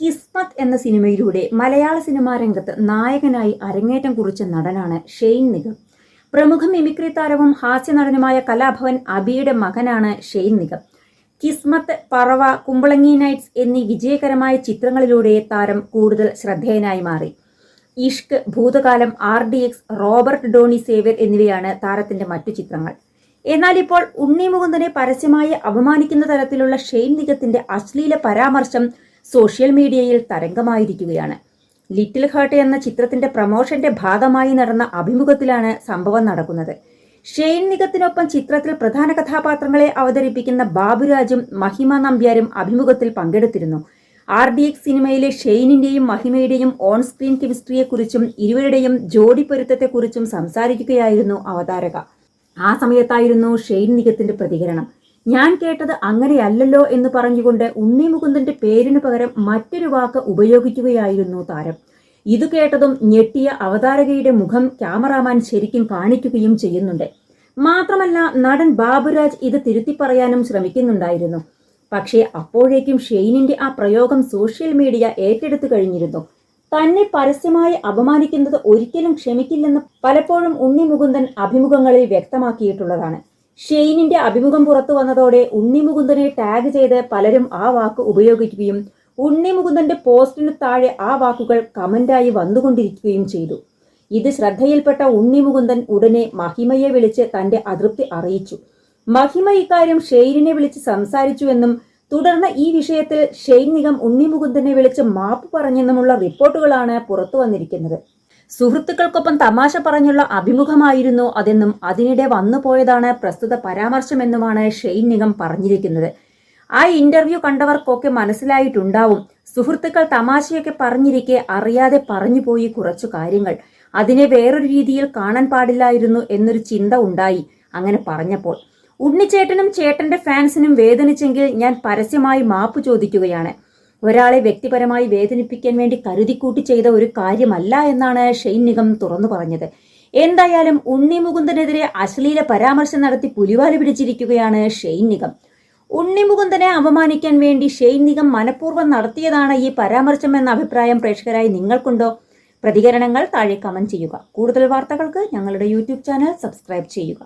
കിസ്മത്ത് എന്ന സിനിമയിലൂടെ മലയാള സിനിമാ രംഗത്ത് നായകനായി അരങ്ങേറ്റം കുറിച്ച നടനാണ് ഷെയ്ൻ നിഗം. പ്രമുഖ മിമിക്രി താരവും ഹാസ്യനടനുമായ കലാഭവൻ അബിയുടെ മകനാണ് ഷെയ്ൻ നിഗം. കിസ്മത്ത് പറവ കുമ്പളങ്ങി നൈറ്റ്സ് എന്നീ വിജയകരമായ ചിത്രങ്ങളിലൂടെ താരം കൂടുതൽ ശ്രദ്ധേയനായി മാറി. Ishq Bhoothakaalam R D X Robert Dony Xavier എന്നിവയാണ് താരത്തിന്റെ മറ്റു ചിത്രങ്ങൾ. എന്നാൽ ഇപ്പോൾ ഉണ്ണി മുകുന്ദനെ പരസ്യമായി അപമാനിക്കുന്ന തരത്തിലുള്ള ഷെയ്ൻ നിഗത്തിന്റെ അശ്ലീല പരാമർശം സോഷ്യൽ മീഡിയയിൽ തരംഗമായിരിക്കുകയാണ്. ലിറ്റിൽ ഹാർട്ട് എന്ന ചിത്രത്തിന്റെ പ്രമോഷന്റെ ഭാഗമായി നടന്ന അഭിമുഖത്തിലാണ് സംഭവം നടക്കുന്നത്. ഷെയ്ൻ നിഗത്തിനൊപ്പം ചിത്രത്തിൽ പ്രധാന കഥാപാത്രങ്ങളെ അവതരിപ്പിക്കുന്ന ബാബുരാജും മഹിമ നമ്പ്യാരും അഭിമുഖത്തിൽ പങ്കെടുത്തിരുന്നു. ആർ ഡി എക്സ് സിനിമയിലെ ഷെയ്നിന്റെയും മഹിമയുടെയും ഓൺ സ്ക്രീൻ കെമിസ്ട്രിയെക്കുറിച്ചും ഇരുവരുടെയും ജോഡി പൊരുത്തത്തെക്കുറിച്ചും സംസാരിക്കുകയായിരുന്നു അവതാരക. ആ സമയത്തായിരുന്നു ഷെയ്ൻ നിഗത്തിന്റെ പ്രതികരണം. ഞാൻ കേട്ടത് അങ്ങനെയല്ലല്ലോ എന്ന് പറഞ്ഞുകൊണ്ട് ഉണ്ണി മുകുന്ദന്റെ പേരിനു പകരം മറ്റൊരു വാക്ക് ഉപയോഗിക്കുകയായിരുന്നു താരം. ഇത് കേട്ടതും ഞെട്ടിയ അവതാരകയുടെ മുഖം ക്യാമറാമാൻ ശരിക്കും കാണിക്കുകയും ചെയ്യുന്നുണ്ട്. മാത്രമല്ല നടൻ ബാബുരാജ് ഇത് തിരുത്തി പറയാനും ശ്രമിക്കുന്നുണ്ടായിരുന്നു. പക്ഷേ അപ്പോഴേക്കും ഷെയ്നിന്റെ ആ പ്രയോഗം സോഷ്യൽ മീഡിയ ഏറ്റെടുത്തു കഴിഞ്ഞിരുന്നു. തന്നെ പരസ്യമായി അപമാനിക്കുന്നത് ഒരിക്കലും ക്ഷമിക്കില്ലെന്ന് പലപ്പോഴും ഉണ്ണി മുകുന്ദൻ അഭിമുഖങ്ങളിൽ വ്യക്തമാക്കിയിട്ടുള്ളതാണ്. ഷെയ്നിന്റെ അഭിമുഖം പുറത്തു വന്നതോടെ ഉണ്ണി മുകുന്ദനെ ടാഗ് ചെയ്ത് പലരും ആ വാക്ക് ഉപയോഗിക്കുകയും ഉണ്ണി മുകുന്ദന്റെ പോസ്റ്റിന് താഴെ ആ വാക്കുകൾ കമന്റായി വന്നുകൊണ്ടിരിക്കുകയും ചെയ്തു. ഇത് ശ്രദ്ധയിൽപ്പെട്ട ഉണ്ണി മുകുന്ദൻ ഉടനെ മഹിമയെ വിളിച്ച് തന്റെ അതൃപ്തി അറിയിച്ചു. മഹിമ ഇക്കാര്യം ഷെയ്നിനെ വിളിച്ച് സംസാരിച്ചുവെന്നും തുടർന്ന് ഈ വിഷയത്തിൽ ഷെയ്ൻ നിഗം ഉണ്ണി മുകുന്ദനെ വിളിച്ച് മാപ്പ് പറഞ്ഞെന്നുമുള്ള റിപ്പോർട്ടുകളാണ് പുറത്തു വന്നിരിക്കുന്നത്. സുഹൃത്തുക്കൾക്കൊപ്പം തമാശ പറഞ്ഞുള്ള അഭിമുഖമായിരുന്നു അതെന്നും അതിനിടെ വന്നുപോയതാണ് പ്രസ്തുത പരാമർശമെന്നുമാണ് ഷെയ്ൻ നിഗം പറഞ്ഞിരിക്കുന്നത്. ആ ഇന്റർവ്യൂ കണ്ടവർക്കൊക്കെ മനസ്സിലായിട്ടുണ്ടാവും. സുഹൃത്തുക്കൾ തമാശയൊക്കെ പറഞ്ഞിരിക്കെ അറിയാതെ പറഞ്ഞുപോയി കുറച്ചു കാര്യങ്ങൾ. അതിനെ വേറൊരു രീതിയിൽ കാണാൻ പാടില്ലായിരുന്നു എന്നൊരു ചിന്ത ഉണ്ടായി അങ്ങനെ പറഞ്ഞപ്പോൾ. ഉണ്ണിച്ചേട്ടനും ചേട്ടന്റെ ഫാൻസിനും വേദനിച്ചെങ്കിൽ ഞാൻ പരസ്യമായി മാപ്പ് ചോദിക്കുകയാണ്. ഒരാളെ വ്യക്തിപരമായി വേദനിപ്പിക്കാൻ വേണ്ടി കരുതിക്കൂട്ടി ചെയ്ത ഒരു കാര്യമല്ല എന്നാണ് ഷെയ്ൻ നിഗം തുറന്നു പറഞ്ഞത്. എന്തായാലും ഉണ്ണി മുകുന്ദനെതിരെ അശ്ലീല പരാമർശം നടത്തി പുലിവാൽ പിടിച്ചിരിക്കുകയാണ് ഷെയ്ൻ നിഗം. ഉണ്ണി മുകുന്ദനെ അപമാനിക്കാൻ വേണ്ടി ഷെയ്ൻ നിഗം മനഃപൂർവം നടത്തിയതാണ് ഈ പരാമർശം എന്ന അഭിപ്രായം പ്രേക്ഷകരായി നിങ്ങൾക്കുണ്ടോ? പ്രതികരണങ്ങൾ താഴെ കമന്റ് ചെയ്യുക. കൂടുതൽ വാർത്തകൾക്ക് ഞങ്ങളുടെ യൂട്യൂബ് ചാനൽ സബ്സ്ക്രൈബ് ചെയ്യുക.